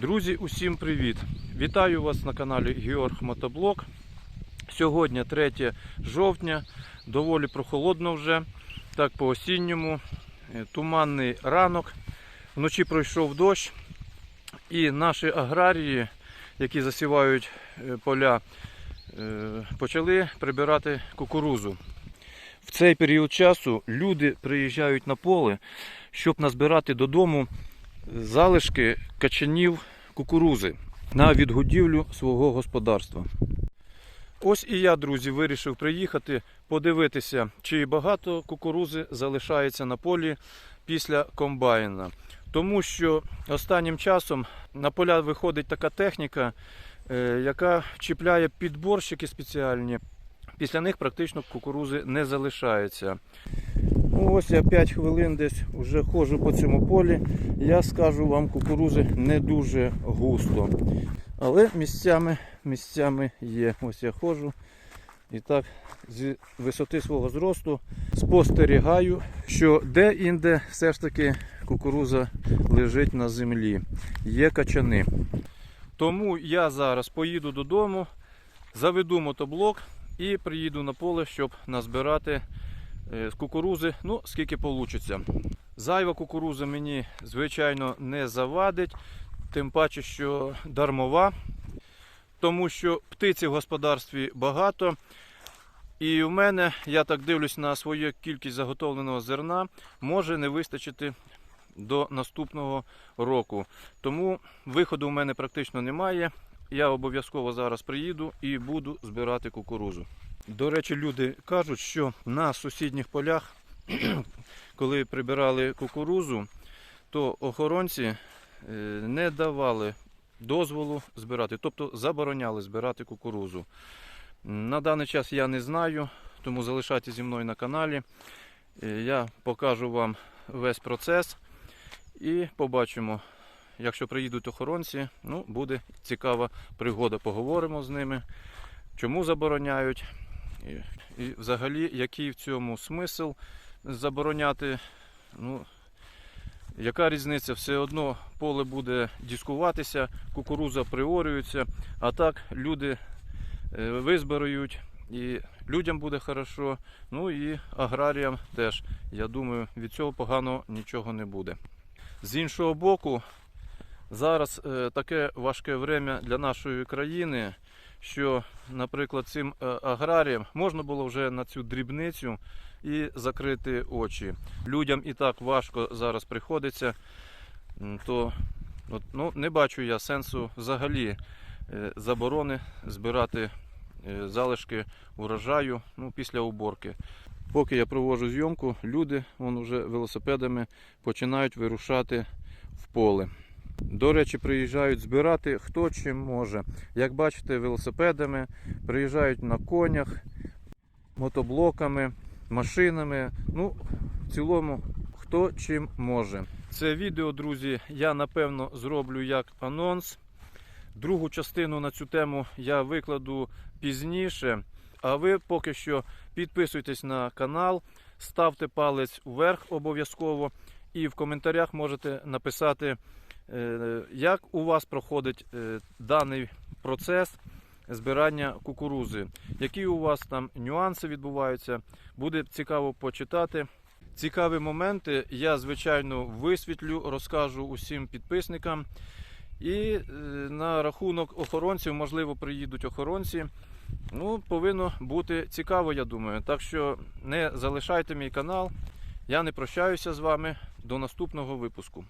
Друзі, усім привіт! Вітаю вас на каналі Георг Мотоблок. Сьогодні 3 жовтня, доволі прохолодно вже, так по осінньому, Е, туманний ранок. Вночі пройшов дощ, і наші аграрії, які засівають е, поля, е, почали прибирати кукурузу. В цей період часу люди приїжджають на поле, щоб назбирати додому залишки качанів кукурузи на відгодівлю свого господарства. Ось і я, друзі, вирішив приїхати подивитися, чи багато кукурузи залишається на полі після комбайна. Тому що останнім часом на поля виходить така техніка, е, яка чіпляє підборщики спеціальні. Після них практично кукурузи не залишається. Ну, ось я 5 хвилин десь вже ходжу по цьому полі. Я скажу вам, кукурузи не дуже густо. Але місцями, місцями є. Ось я ходжу. І так, з висоти свого зросту спостерігаю, що де-інде все ж таки кукуруза лежить на землі. Є качани. Тому я зараз поїду додому, заведу мотоблок і приїду на поле, щоб назбирати з кукурузи, ну, скільки вийде. Зайва кукуруза мені, звичайно, не завадить, тим паче, що дармова, тому що птиці в господарстві багато. І в мене, я так дивлюсь на свою кількість заготовленого зерна, може не вистачити до наступного року. Тому виходу в мене практично немає. Я обов'язково зараз приїду і буду збирати кукурузу. До речі, люди кажуть, що на сусідніх полях, коли прибирали кукурузу, то охоронці е, не давали дозволу збирати, тобто забороняли збирати кукурузу. На даний час я не знаю, тому залишайтеся зі мною на каналі. Е, Я покажу вам весь процес і побачимо, якщо приїдуть охоронці, ну, буде цікава пригода. Поговоримо з ними, чому забороняють. І, взагалі, який в цьому смисл забороняти. Ну, яка різниця? Все одно поле буде дискуватися, кукуруза приорюється, а так люди е, визбирають і людям буде хорошо, ну і аграріям теж. Я думаю, від цього поганого нічого не буде. З іншого боку, зараз е, таке важке время для нашої країни, що, наприклад, цим е, аграріям можна було вже на цю дрібницю і закрити очі. Людям і так важко зараз приходиться, то ну, не бачу я сенсу взагалі е, заборони збирати е, залишки урожаю ну, після уборки. Поки я проводжу зйомку, люди вон вже велосипедами починають вирушати в поле. До речі, приїжджають збирати хто чим може. Як бачите, велосипедами, приїжджають на конях, мотоблоками, машинами. Ну, в цілому, хто чим може. Це відео, друзі, я напевно зроблю як анонс. Другу частину на цю тему я викладу пізніше. А ви поки що підписуйтесь на канал, ставте палець вверх обов'язково. І в коментарях можете написати, як у вас проходить е, даний процес збирання кукурузи, які у вас там нюанси відбуваються. Буде цікаво почитати. Цікаві моменти я, звичайно, висвітлю, розкажу усім підписникам. І е, на рахунок охоронців, можливо, приїдуть охоронці. Ну, повинно бути цікаво, я думаю. Так що не залишайте мій канал. Я не прощаюся з вами. До наступного випуску.